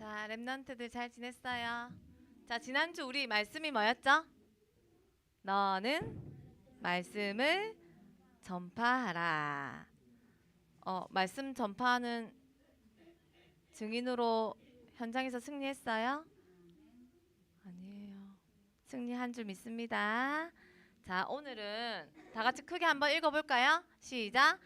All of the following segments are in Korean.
자, 랩런트들 잘 지냈어요? 자, 지난주 우리 말씀이 뭐였죠? 너는 말씀을 전파하라. 어, 말씀 전파하는 증인으로 현장에서 승리했어요? 아니에요. 승리한 줄 믿습니다. 자, 오늘은 다 같이 크게 한번 읽어볼까요? 시작.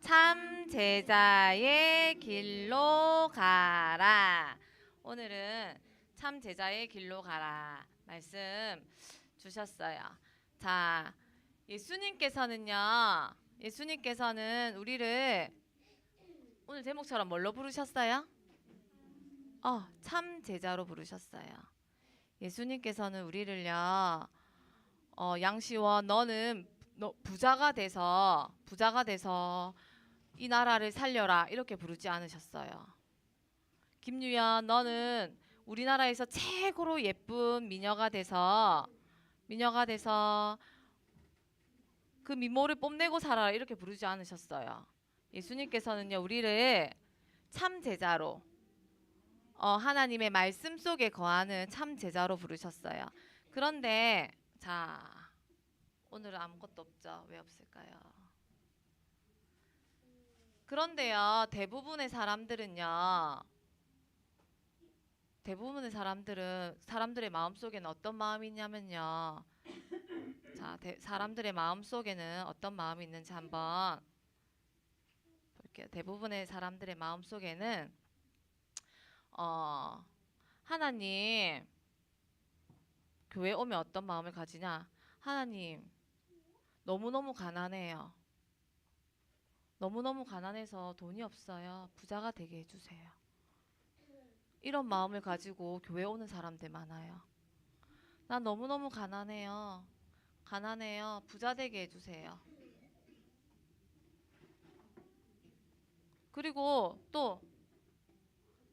참 제자의 길로 가라. 오늘은 참 제자의 길로 가라. 말씀 주셨어요. 자, 예수님께서는요. 예수님께서는 우리를 오늘 제목처럼 뭘로 부르셨어요? 어, 참 제자로 부르셨어요. 예수님께서는 우리를요. 어, 양시원 너는 너 부자가 돼서 부자가 돼서 이 나라를 살려라 이렇게 부르지 않으셨어요. 김유연 너는 우리나라에서 최고로 예쁜 미녀가 돼서 미녀가 돼서 그 미모를 뽐내고 살아라 이렇게 부르지 않으셨어요. 예수님께서는요 우리를 참 제자로 어, 하나님의 말씀 속에 거하는 참 제자로 부르셨어요. 그런데 자 오늘은 아무것도 없죠. 왜 없을까요? 그런데요 대부분의 사람들은요 대부분의 사람들은 사람들의 마음 속에는 어떤 마음이 있냐면요. 자, 대, 사람들의 마음 속에는 어떤 마음이 있는지 한번 볼게요. 대부분의 사람들의 마음 속에는 어, 하나님 교회 오면 어떤 마음을 가지냐? 하나님 너무너무 가난해요. 너무너무 가난해서 돈이 없어요. 부자가 되게 해주세요. 이런 마음을 가지고 교회 오는 사람들 많아요. 난 너무너무 가난해요. 가난해요. 부자 되게 해주세요. 그리고 또,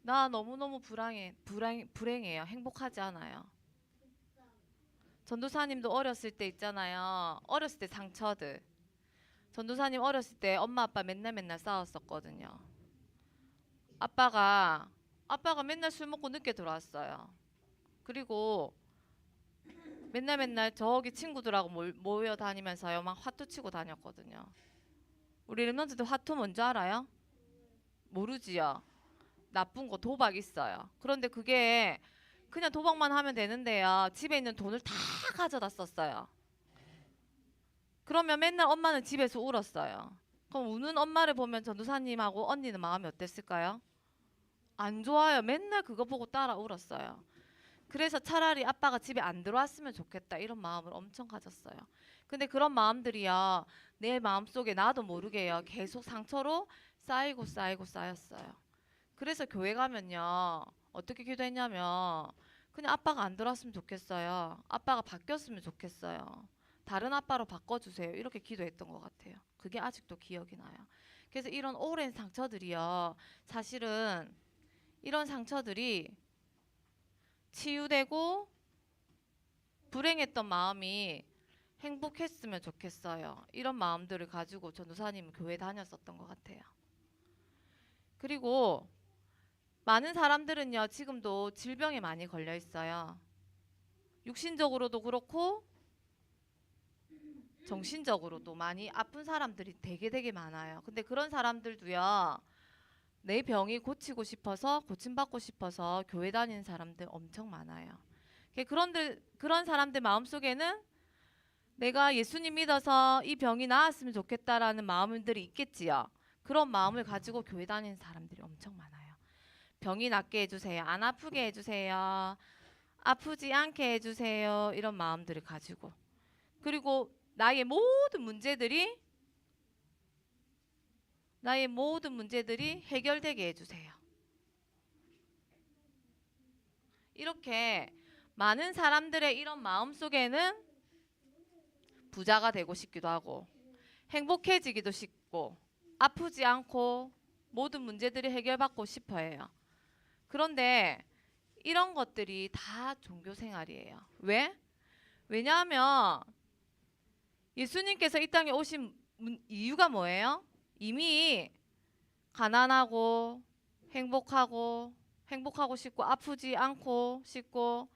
나 너무너무 불행해, 불행, 불행해요. 행복하지 않아요. 전도사님도 어렸을 때 있잖아요. 어렸을 때 상처들. 전도사님 어렸을 때 엄마 아빠 맨날 맨날 싸웠었거든요. 아빠가 아빠가 맨날 술 먹고 늦게 들어왔어요. 그리고 맨날 맨날 저기 친구들하고 몰- 모여 다니면서요 막 화투 치고 다녔거든요. 우리 랩런트들 화투 뭔지 알아요? 모르지요. 나쁜 거 도박 있어요. 그런데 그게 그냥 도박만 하면 되는데요. 집에 있는 돈을 다 가져다 썼어요. 그러면 맨날 엄마는 집에서 울었어요. 그럼 우는 엄마를 보면 전도사님하고 언니는 마음이 어땠을까요? 안 좋아요. 맨날 그거 보고 따라 울었어요. 그래서 차라리 아빠가 집에 안 들어왔으면 좋겠다 이런 마음을 엄청 가졌어요. 근데 그런 마음들이요 내 마음 속에 나도 모르게요 계속 상처로 쌓이고 쌓이고 쌓였어요. 그래서 교회 가면요 어떻게 기도했냐면 그냥 아빠가 안 들어왔으면 좋겠어요. 아빠가 바뀌었으면 좋겠어요. 다른 아빠로 바꿔주세요. 이렇게 기도했던 것 같아요. 그게 아직도 기억이 나요. 그래서 이런 오랜 상처들이요 사실은 이런 상처들이 치유되고 불행했던 마음이 행복했으면 좋겠어요. 이런 마음들을 가지고 전도사님 교회 다녔었던 것 같아요. 그리고 많은 사람들은요, 지금도 질병에 많이 걸려 있어요. 육신적으로도 그렇고, 정신적으로도 많이 아픈 사람들이 되게 되게 많아요. 근데 그런 사람들도요, 내 병이 고치고 싶어서 고침받고 싶어서 교회 다니는 사람들 엄청 많아요. 그- 그런들 그런 사람들 마음속에는 내가 예수님 믿어서 이 병이 나았으면 좋겠다라는 마음들이 있겠지요. 그런 마음을 가지고 교회 다니는 사람들이 엄청 많아요. 병이 낫게 해주세요. 안 아프게 해주세요. 아프지 않게 해주세요. 이런 마음들을 가지고 그리고 나의 모든 문제들이 나의 모든 문제들이 해결되게 해주세요. 이렇게 많은 사람들의 이런 마음 속에는 부자가 되고 싶기도 하고 행복해지기도 싶고 아프지 않고 모든 문제들이 해결받고 싶어 해요. 그런데 이런 것들이 다 종교 생활이에요. 왜? 왜냐하면 예수님께서 이 땅에 오신 문- 이유가 뭐예요? 이미 가난하고 행복하고 행복하고 싶고 아프지 않고 싶고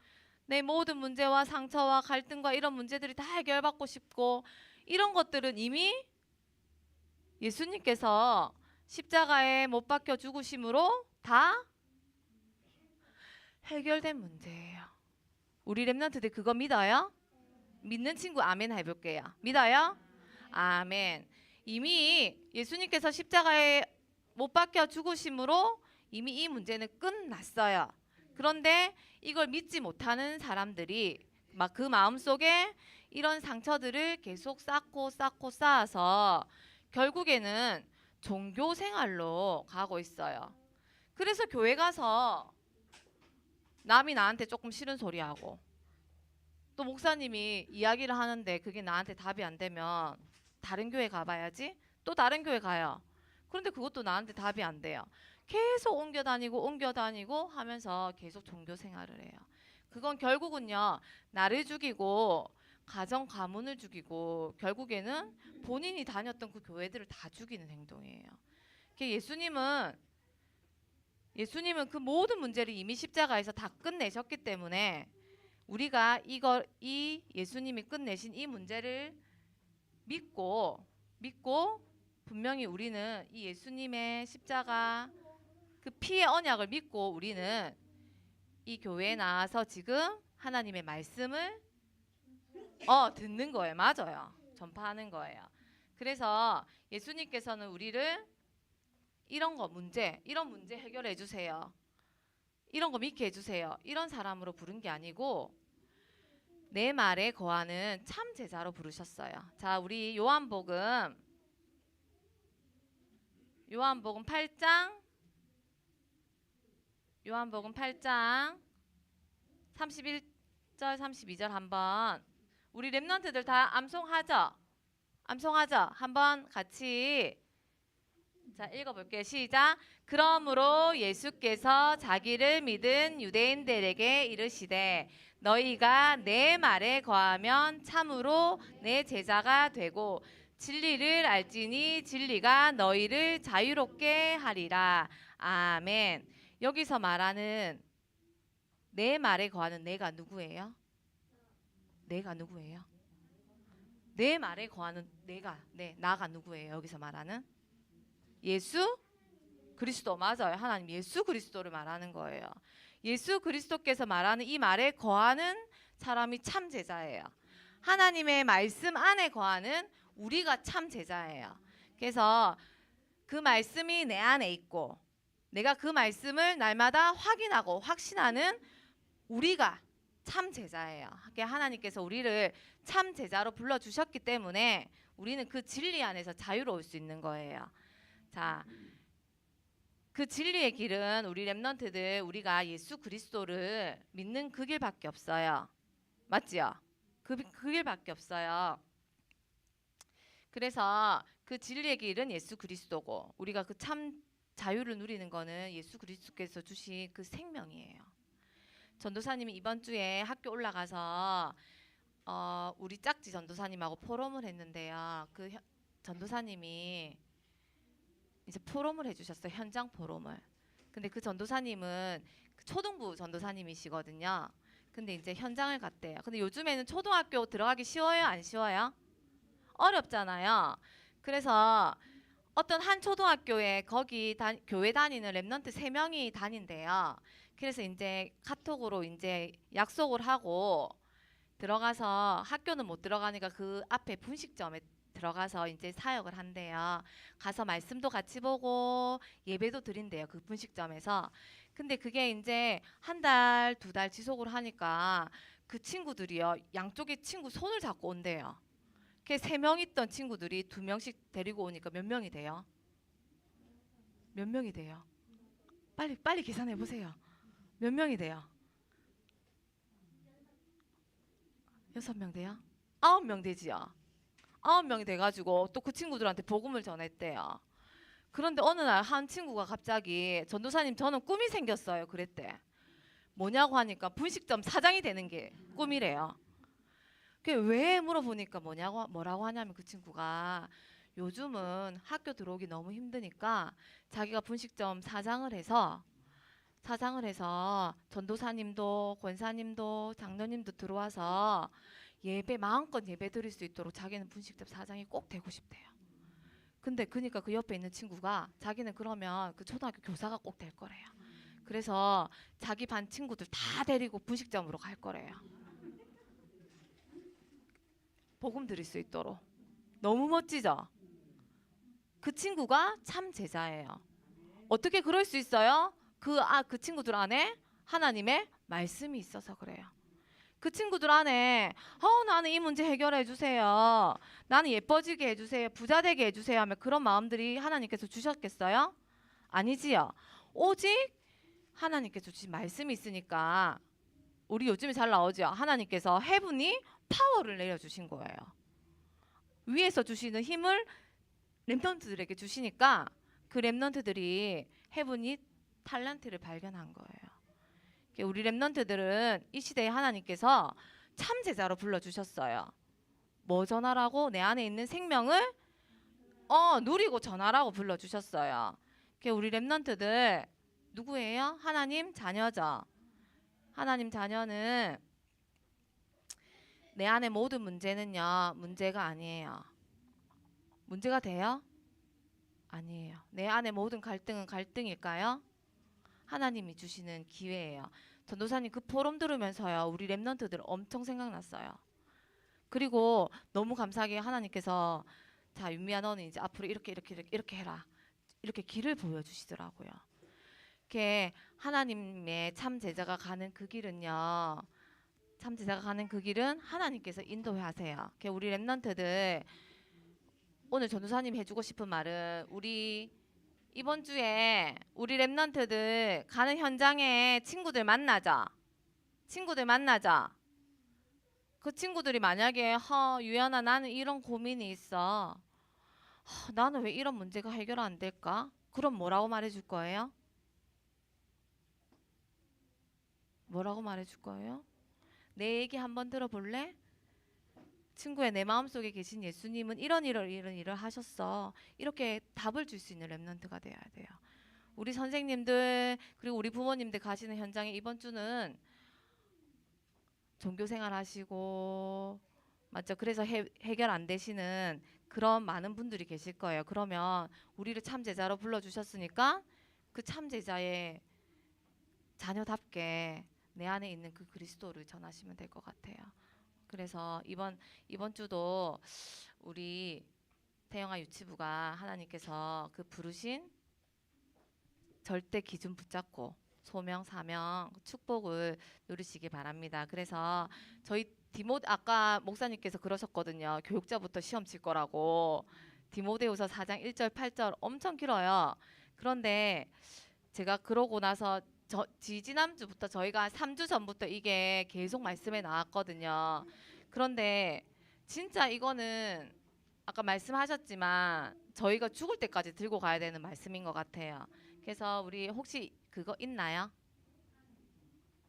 내 모든 문제와 상처와 갈등과 이런 문제들이 다 해결받고 싶고 이런 것들은 이미 예수님께서 십자가에 못 박혀 죽으심으로 다 해결된 문제예요. 우리 랩런트들 그거 믿어요? 믿는 친구 아멘 해볼게요. 믿어요? 아멘. 이미 예수님께서 십자가에 못 박혀 죽으심으로 이미 이 문제는 끝났어요. 그런데 이걸 믿지 못하는 사람들이 막 그 마음 속에 이런 상처들을 계속 쌓고 쌓고 쌓아서 결국에는 종교 생활로 가고 있어요. 그래서 교회 가서 남이 나한테 조금 싫은 소리 하고 또 목사님이 이야기를 하는데 그게 나한테 답이 안 되면 다른 교회 가봐야지 또 다른 교회 가요. 그런데 그것도 나한테 답이 안 돼요. 계속 옮겨 다니고 옮겨 다니고 하면서 계속 종교 생활을 해요. 그건 결국은요 나를 죽이고 가정 가문을 죽이고 결국에는 본인이 다녔던 그 교회들을 다 죽이는 행동이에요. 그 예수님은 예수님은 그 모든 문제를 이미 십자가에서 다 끝내셨기 때문에 우리가 이걸 이 예수님이 끝내신 이 문제를 믿고 믿고 분명히 우리는 이 예수님의 십자가 그 피의 언약을 믿고 우리는 이 교회에 나와서 지금 하나님의 말씀을 어 듣는 거예요. 맞아요. 전파하는 거예요. 그래서 예수님께서는 우리를 이런 거 문제, 이런 문제 해결해 주세요. 이런 거 믿게 해 주세요. 이런 사람으로 부른 게 아니고 내 말에 거하는 참 제자로 부르셨어요. 자, 우리 요한복음 요한복음 8장 요한복음 8장 31절 32절 한번 우리 랩런트들 다 암송하죠? 암송하죠? 한번 같이 자 읽어볼게요. 시작. 그러므로 예수께서 자기를 믿은 유대인들에게 이르시되 너희가 내 말에 거하면 참으로 내 제자가 되고 진리를 알지니 진리가 너희를 자유롭게 하리라. 아멘. 여기서 말하는 내 말에 거하는 내가 누구예요? 내가 누구예요? 내 말에 거하는 내가 네 나가 누구예요? 여기서 말하는 예수 그리스도 맞아요. 하나님 예수 그리스도를 말하는 거예요. 예수 그리스도께서 말하는 이 말에 거하는 사람이 참 제자예요. 하나님의 말씀 안에 거하는 우리가 참 제자예요. 그래서 그 말씀이 내 안에 있고 내가 그 말씀을 날마다 확인하고 확신하는 우리가 참 제자예요. 하나님께서 우리를 참 제자로 불러 주셨기 때문에 우리는 그 진리 안에서 자유로울 수 있는 거예요. 자, 그 진리의 길은 우리 렘넌트들 우리가 예수 그리스도를 믿는 그 길밖에 없어요. 맞지요? 그, 그 길밖에 없어요. 그래서 그 진리의 길은 예수 그리스도고 우리가 그 참 자유를 누리는 거는 예수 그리스도께서 주신 그 생명이에요. 전도사님이 이번 주에 학교 올라가서 어, 우리 짝지 전도사님하고 포럼을 했는데요. 그 현- 전도사님이 이제 포럼을 해주셨어요. 현장 포럼을. 근데 그 전도사님은 그 초등부 전도사님이시거든요. 근데 이제 현장을 갔대요. 근데 요즘에는 초등학교 들어가기 쉬워요? 안 쉬워요? 어렵잖아요. 그래서 어떤 한 초등학교에 거기 다, 교회 다니는 랩런트 세 명이 다닌대요. 그래서 이제 카톡으로 이제 약속을 하고 들어가서 학교는 못 들어가니까 그 앞에 분식점에 들어가서 이제 사역을 한대요. 가서 말씀도 같이 보고 예배도 드린대요. 그 분식점에서. 근데 그게 이제 한 달, 두 달 지속을 하니까 그 친구들이요. 양쪽에 친구 손을 잡고 온대요. 그세 명 있던 친구들이 두 명씩 데리고 오니까 몇 명이 돼요? 몇 명이 돼요? 빨리 빨리 계산해 보세요. 몇 명이 돼요? 여섯 명 돼요? 아홉 명 되지요. 아홉 명이 돼가지고 또 그 친구들한테 복음을 전했대요. 그런데 어느 날 한 친구가 갑자기 전도사님 저는 꿈이 생겼어요. 그랬대. 뭐냐고 하니까 분식점 사장이 되는 게 꿈이래요. 그왜 물어보니까 뭐냐고 뭐라고 하냐면 그 친구가 요즘은 학교 들어오기 너무 힘드니까 자기가 분식점 사장을 해서 사상을 해서 전도사님도 권사님도 장로님도 들어와서 예배 마음껏 예배 드릴 수 있도록 자기는 분식집 사장이 꼭 되고 싶대요. 근데 그니까 그 옆에 있는 친구가 자기는 그러면 그 초등학교 교사가 꼭 될 거래요. 그래서 자기 반 친구들 다 데리고 분식점으로 갈 거래요. 복음 드릴 수 있도록. 너무 멋지죠? 그 친구가 참 제자예요. 어떻게 그럴 수 있어요? 그, 아, 그 친구들 안에 하나님의 말씀이 있어서 그래요. 그 친구들 안에 어 나는 이 문제 해결해 주세요. 나는 예뻐지게 해 주세요. 부자 되게 해 주세요. 하면 그런 마음들이 하나님께서 주셨겠어요? 아니지요. 오직 하나님께서 주신 말씀이 있으니까 우리 요즘에 잘 나오죠. 하나님께서 해분이 파워를 내려 주신 거예요. 위에서 주시는 힘을 렘넌트들에게 주시니까 그 렘넌트들이 해분이 탤런트를 발견한 거예요. 우리 렘넌트들은 이 시대에 하나님께서 참 제자로 불러주셨어요. 뭐 전하라고 내 안에 있는 생명을 어 누리고 전하라고 불러주셨어요. 우리 렘넌트들 누구예요? 하나님 자녀죠. 하나님 자녀는 내 안의 모든 문제는요 문제가 아니에요. 문제가 돼요? 아니에요. 내 안의 모든 갈등은 갈등일까요? 하나님이 주시는 기회예요. 전도사님 그 포럼 들으면서요 우리 렘넌트들 엄청 생각났어요. 그리고 너무 감사하게 하나님께서 자 윤미야 너는 이제 앞으로 이렇게 이렇게 이렇게, 이렇게 해라 이렇게 길을 보여주시더라고요. 이렇게 하나님의 참 제자가 가는 그 길은요. 참 제자가 가는 그 길은 하나님께서 인도하세요. 우리 렘넌트들 오늘 전도사님 해주고 싶은 말은 우리 이번 주에 우리 랩런트들 가는 현장에 친구들 만나자. 친구들 만나자. 그 친구들이 만약에 허 유연아 나는 이런 고민이 있어. 허, 나는 왜 이런 문제가 해결 안 될까? 그럼 뭐라고 말해줄 거예요? 뭐라고 말해줄 거예요? 내 얘기 한번 들어볼래? 친구의 내 마음속에 계신 예수님은 이런 이런 이런 일을 하셨어. 이렇게 답을 줄 수 있는 랩런트가 돼야 돼요. 우리 선생님들 그리고 우리 부모님들 가시는 현장에 이번 주는 종교 생활 하시고 맞죠? 그래서 해, 해결 안 되시는 그런 많은 분들이 계실 거예요. 그러면 우리를 참 제자로 불러 주셨으니까 그 참 제자의 자녀답게 내 안에 있는 그 그리스도를 전하시면 될 것 같아요. 그래서 이번 이번 주도 우리 태영아 유치부가 하나님께서 그 부르신 절대 기준 붙잡고 소명 사명 축복을 누리시기 바랍니다. 그래서 저희 디모 아까 목사님께서 그러셨거든요. 교육자부터 시험 칠 거라고 디모데후서 4장 1절 8절 엄청 길어요. 그런데 제가 그러고 나서 저 지지난주부터 저희가 3주 전부터 이게 계속 말씀에 나왔거든요. 그런데 진짜 이거는 아까 말씀하셨지만 저희가 죽을 때까지 들고 가야 되는 말씀인 것 같아요. 그래서 우리 혹시 그거 있나요?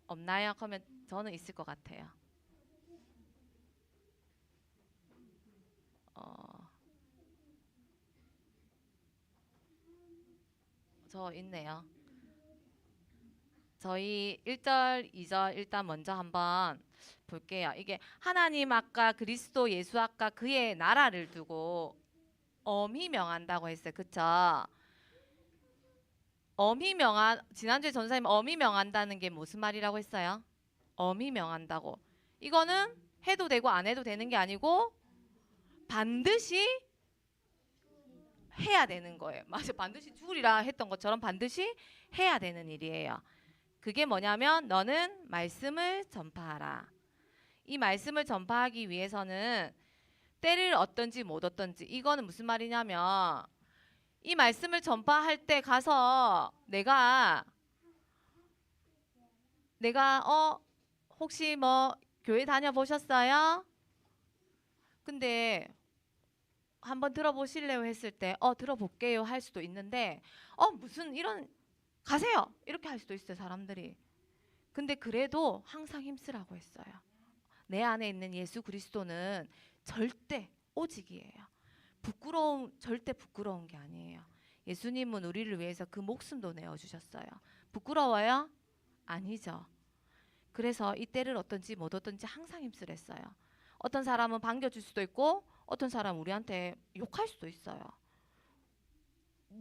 없나요? 그러면 저는 있을 것 같아요. 어, 저 있네요. 저희 1절, 2절 일단 먼저 한번 볼게요. 이게 하나님 아까 그리스도 예수 아까 그의 나라를 두고 엄히 명한다고 했어요. 그쵸? 엄히 명한 지난주에 전사님 엄히 명한다는 게 무슨 말이라고 했어요? 엄히 명한다고. 이거는 해도 되고 안 해도 되는 게 아니고 반드시 해야 되는 거예요. 맞아. 반드시 죽으리라 했던 것처럼 반드시 해야 되는 일이에요. 그게 뭐냐면 너는 말씀을 전파하라. 이 말씀을 전파하기 위해서는 때를 얻든지 못 얻든지 이거는 무슨 말이냐면 이 말씀을 전파할 때 가서 내가 내가 어 혹시 뭐 교회 다녀 보셨어요? 근데 한번 들어보실래요 했을 때 어 들어볼게요 할 수도 있는데 어 무슨 이런 가세요. 이렇게 할 수도 있어요, 사람들이. 근데 그래도 항상 힘쓰라고 했어요. 내 안에 있는 예수 그리스도는 절대 오직이에요. 부끄러움 절대 부끄러운 게 아니에요. 예수님은 우리를 위해서 그 목숨도 내어 주셨어요. 부끄러워요? 아니죠. 그래서 이 때를 어떤지 못 어떤지 항상 힘쓰랬어요. 어떤 사람은 반겨줄 수도 있고 어떤 사람 은 우리한테 욕할 수도 있어요.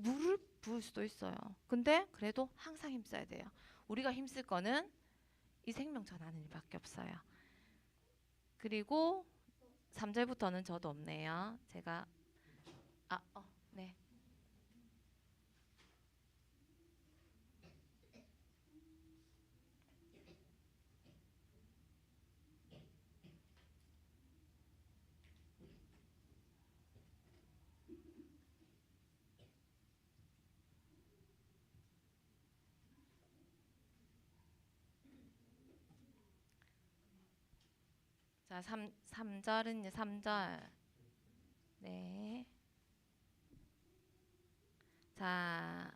물을 부을 수도 있어요. 근데 그래도 항상 힘써야 돼요. 우리가 힘쓸 거는 이 생명 전하는 일밖에 없어요. 그리고 3절부터는 저도 없네요. 제가 아, 어, 네. 자, 3 3절은요. 3절. 네. 자.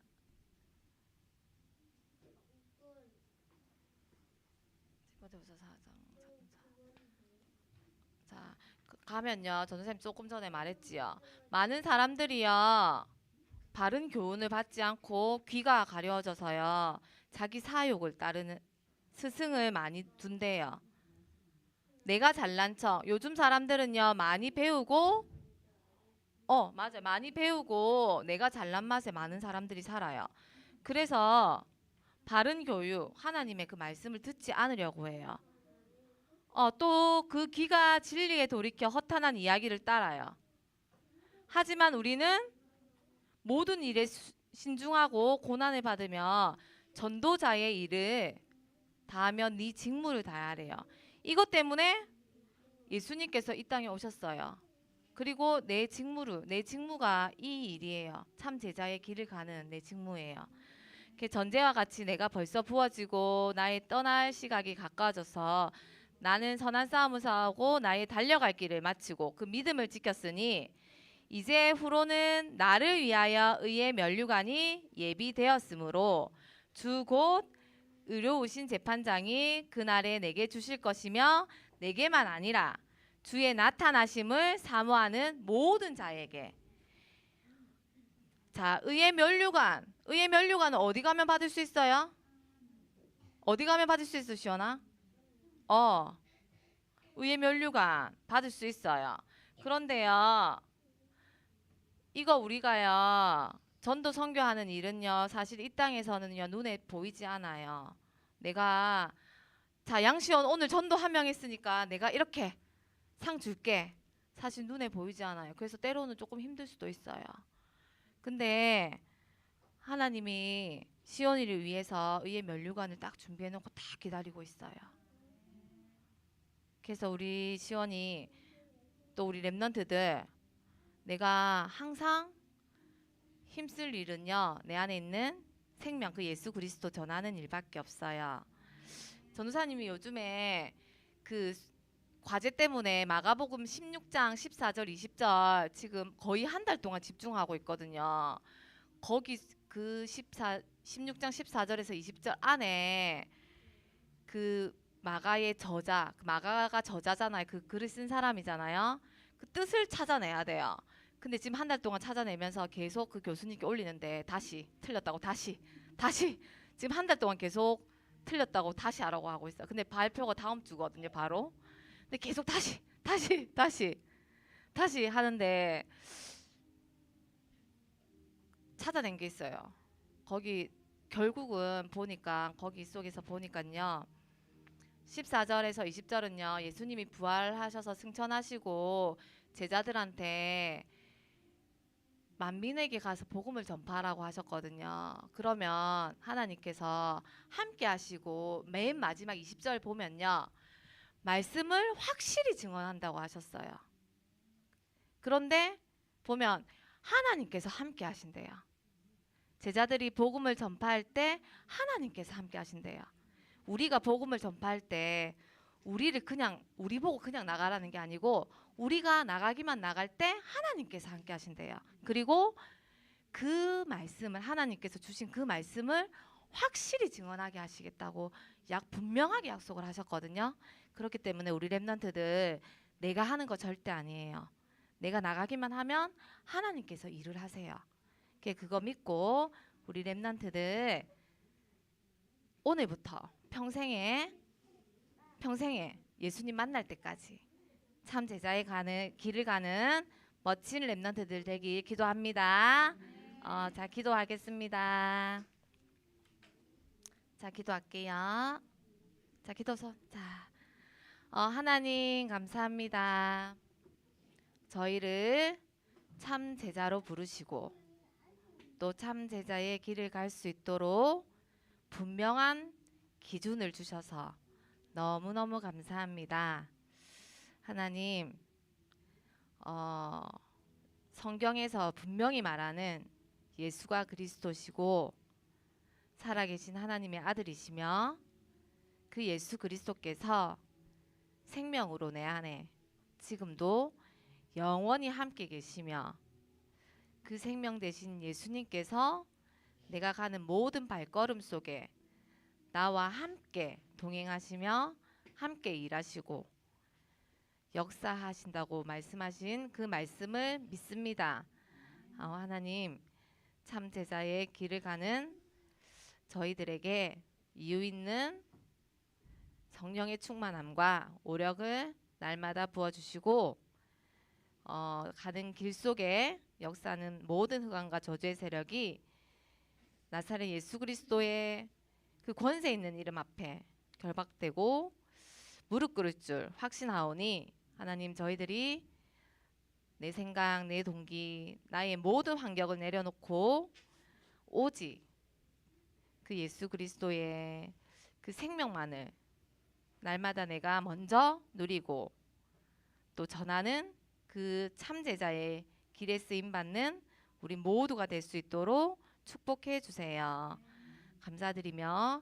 디모데후서 4장 3절. 자, 그- 가면요. 전 선생님 조금 전에 말했지요. 많은 사람들이요. 바른 교훈을 받지 않고 귀가 가려져서요. 자기 사욕을 따르는 스승을 많이 둔대요. 내가 잘난 척. 요즘 사람들은요 많이 배우고 어 맞아 요 많이 배우고 내가 잘난 맛에 많은 사람들이 살아요. 그래서 바른 교육 하나님의 그 말씀을 듣지 않으려고 해요. 어 또 그 귀가 진리에 돌이켜 허탄한 이야기를 따라요. 하지만 우리는 모든 일에 수- 신중하고 고난을 받으며 전도자의 일을 다하면 네 직무를 다하래요. 이것 때문에 예수님께서 이 땅에 오셨어요. 그리고 내 직무를 내 직무가 이 일이에요. 참 제자의 길을 가는 내 직무예요. 전제와 같이 내가 벌써 부어지고 나의 떠날 시각이 가까워져서 나는 선한 싸움을 싸우고 나의 달려갈 길을 마치고 그 믿음을 지켰으니 이제 후로는 나를 위하여 의의 면류관이 예비되었으므로 주 곧 의로우신 재판장이 그날에 내게 주실 것이며 내게만 아니라 주의 나타나심을 사모하는 모든 자에게 자 의의 면류관 의의 면류관은 어디 가면 받을 수 있어요? 어디 가면 받을 수 있어 시원아? 어 의의 면류관 받을 수 있어요 그런데요 이거 우리가요 전도 선교하는 일은요 사실 이 땅에서는요 눈에 보이지 않아요. 내가 자 양시원 오늘 전도 한 명 했으니까 내가 이렇게 상 줄게. 사실 눈에 보이지 않아요. 그래서 때로는 조금 힘들 수도 있어요. 근데 하나님이 시온이를 위해서 의의 면류관을 딱 준비해 놓고 딱 기다리고 있어요. 그래서 우리 시온이 또 우리 랩런트들 내가 항상 힘쓸 일은요 내 안에 있는 생명 그 예수 그리스도 전하는 일밖에 없어요. 전도사님이 요즘에 그 과제 때문에 마가복음 16장 14절 20절 지금 거의 한 달 동안 집중하고 있거든요. 거기 그 14, 16장 14절에서 20절 안에 그 마가의 저자, 그 마가가 저자잖아요. 그 글을 쓴 사람이잖아요. 그 뜻을 찾아내야 돼요. 근데 지금 한 달 동안 찾아내면서 계속 그 교수님께 올리는데 다시 틀렸다고 다시 다시 지금 한 달 동안 계속 틀렸다고 다시 하라고 하고 있어요. 근데 발표가 다음 주거든요, 바로. 근데 계속 다시 다시 다시 다시 하는데 찾아낸 게 있어요. 거기 결국은 보니까 거기 속에서 보니까요. 14절에서 20절은요. 예수님이 부활하셔서 승천하시고 제자들한테 만민에게 가서 복음을 전파하라고 하셨거든요. 그러면 하나님께서 함께 하시고 맨 마지막 20절 보면요. 말씀을 확실히 증언한다고 하셨어요. 그런데 보면 하나님께서 함께 하신대요. 제자들이 복음을 전파할 때 하나님께서 함께 하신대요. 우리가 복음을 전파할 때 우리를 그냥 우리 보고 그냥 나가라는 게 아니고 우리가 나가기만 나갈 때 하나님께서 함께 하신대요. 그리고 그 말씀을 하나님께서 주신 그 말씀을 확실히 증언하게 하시겠다고 약 분명하게 약속을 하셨거든요. 그렇기 때문에 우리 랩런트들 내가 하는 거 절대 아니에요. 내가 나가기만 하면 하나님께서 일을 하세요. 그거 믿고 우리 랩런트들 오늘부터 평생에 평생에 예수님 만날 때까지 참 제자의 가는 길을 가는 멋진 랩런트들 되길 기도합니다. 어, 자 기도하겠습니다. 자 기도할게요. 자 기도서 자 어, 하나님 감사합니다. 저희를 참 제자로 부르시고 또 참 제자의 길을 갈 수 있도록 분명한 기준을 주셔서 너무너무 감사합니다. 하나님, 어, 성경에서 분명히 말하는 예수가 그리스도시고 살아계신 하나님의 아들이시며 그 예수 그리스도께서 생명으로 내 안에 지금도 영원히 함께 계시며 그 생명 대신 예수님께서 내가 가는 모든 발걸음 속에 나와 함께 동행하시며 함께 일하시고 역사하신다고 말씀하신 그 말씀을 믿습니다. 어, 하나님 참 제자의 길을 가는 저희들에게 이유 있는 성령의 충만함과 오력을 날마다 부어주시고 어, 가는 길 속에 역사하는 모든 흑암과 저주의 세력이 나사렛 예수 그리스도의 그 권세 있는 이름 앞에 결박되고 무릎 꿇을 줄 확신하오니 하나님 저희들이 내 생각, 내 동기, 나의 모든 환경을 내려놓고 오직 그 예수 그리스도의 그 생명만을 날마다 내가 먼저 누리고 또 전하는 그 참 제자의 길에 쓰임 받는 우리 모두가 될 수 있도록 축복해 주세요. 감사드리며